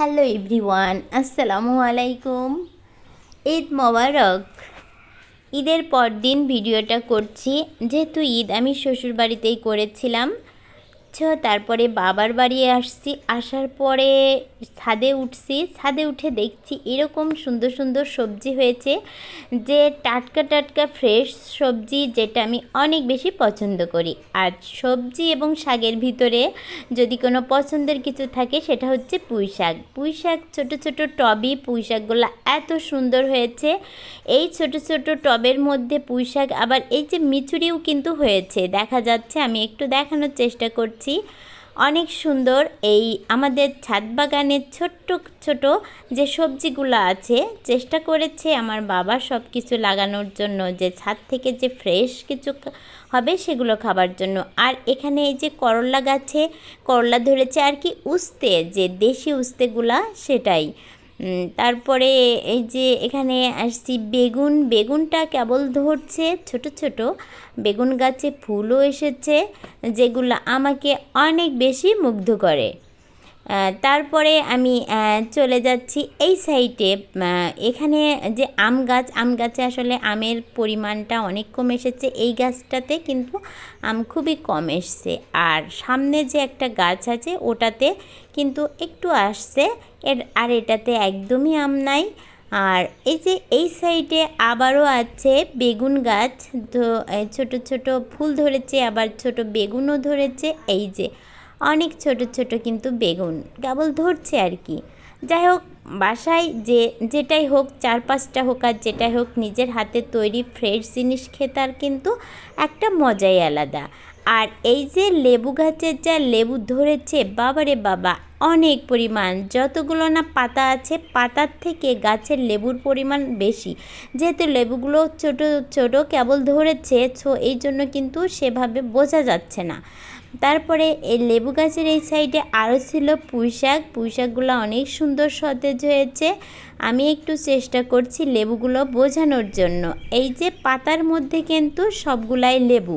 Hello everyone, আসসালামু আলাইকুম। ঈদ মোবারক। ঈদের পর দিন ভিডিওটা করছি। যেহেতু ঈদ আমি শ্বশুরবাড়িতেই করেছিলাম ছ তারপরে বাবার বাড়ি আসছি, আসার পরে ছাদে উঠছি, ছাদে উঠে দেখছি এরকম সুন্দর সুন্দর সবজি হয়েছে যে টাটকা টাটকা ফ্রেশ সবজি যেটা আমি অনেক বেশি পছন্দ করি। আর সবজি এবং শাকের ভিতরে যদি কোনো পছন্দের কিছু থাকে সেটা হচ্ছে পুঁই শাক। পুঁই শাক ছোটো ছোটো টবই পুঁই শাকগুলো এত সুন্দর হয়েছে। এই ছোট ছোট টবের মধ্যে পুঁই শাক আবার এই যে মিচুরিও কিন্তু হয়েছে। দেখা যাচ্ছে, আমি একটু দেখানোর চেষ্টা করছি। অনেক সুন্দর এই আমাদের ছাদ বাগানের ছোট্ট, ছোট যে সবজিগুলো আছে, চেষ্টা করেছে আমার বাবা সব কিছু লাগানোর জন্য যে ছাদ থেকে যে ফ্রেশ কিছু হবে সেগুলো খাবার জন্য। আর এখানে এই যে করলা গাছে, করলা ধরেছে আর কি উস্তে, যে দেশি উস্তেগুলা সেটাই। তারপরে এই যে এখানে আসছি বেগুন। বেগুনটা কেবল ধরছে ছোট ছোট। বেগুন গাছে ফুলও এসেছে, যেগুলো আমাকে অনেক বেশি মুগ্ধ করে। তারপরে আমি চলে যাচ্ছি এই সাইডে এখানে যে আম গাছ, আম গাছে আসলে আমের পরিমাণটা অনেক কম এসেছে এই গাছটাতে, কিন্তু আম খুবই কম এসছে। আর সামনে যে একটা গাছ আছে, ওটাতে কিন্তু একটু আসছে। এর, আর এটাতে একদমই আম নাই। আর এই যে এই সাইডে আবারও আছে বেগুন গাছ। তো ছোট ছোট ফুল ধরেছে, আবার ছোট বেগুনও ধরেছে। এই যে অনেক ছোট ছোট কিন্তু বেগুন কেবল ধরছে আর কি। যাই হোক, বাসায় যে, যেটাই হোক চার পাঁচটা হোক আর যেটাই হোক, নিজের হাতে তৈরি ফ্রেশ জিনিস খেতার কিন্তু একটা মজাই আলাদা। আর এই যে লেবু গাছের যা লেবু ধরেছে, বাবারে বাবা, অনেক পরিমাণ। যতগুলো না পাতা আছে, পাতার থেকে গাছের লেবুর পরিমাণ বেশি। যেহেতু লেবুগুলো ছোট ছোট কেবল ধরেছে ছো এই জন্য কিন্তু সেভাবে বোঝা যাচ্ছে না। তারপরে এই লেবু গাছের এই সাইডে আরও ছিল পুঁই শাক। পুঁই শাকগুলো অনেক সুন্দর সতেজ হয়েছে। আমি একটু চেষ্টা করছি লেবুগুলো বোঝানোর জন্য। এই যে পাতার মধ্যে কিন্তু সবগুলাই লেবু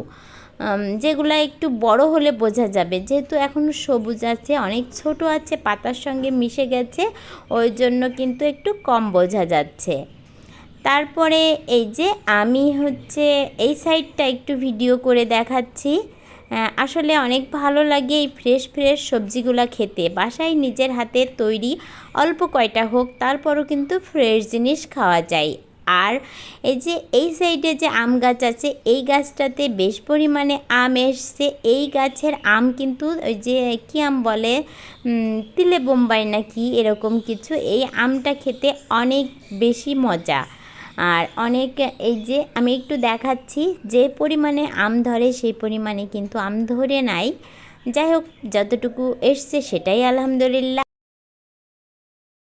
যেগুলো একটু বড় হলে বোঝা যাবে। যেহেতু এখন সবুজ আছে, অনেক ছোট আছে, পাতার সঙ্গে মিশে গেছে, ওই জন্য কিন্তু একটু কম বোঝা যাচ্ছে। তারপরে এই যে আমি হচ্ছে এই সাইডটা একটু ভিডিও করে দেখাচ্ছি। আসলে অনেক ভালো লাগে এই ফ্রেশ ফ্রেশ সবজিগুলো খেতে। বাসায় নিজের হাতে তৈরি অল্প কয়টা হোক, তারপরও কিন্তু ফ্রেশ জিনিস খাওয়া যায়। আর এই যে, এই সাইডে যে আম গাছ আছে, এই গাছটাতে বেশ পরিমাণে আম এসছে। এই গাছের আম কিন্তু ওই যে, কী আম বলে? তিলে বোম্বাই নাকি, এরকম কিছু। এই আমটা খেতে অনেক বেশি মজা। আর অনেক এই যে আমি একটু দেখাচ্ছি যে পরিমাণে আম ধরে সেই পরিমাণে কিন্তু আম ধরে নাই। যাই হোক, যতটুকু এসছে সেটাই আলহামদুলিল্লাহ।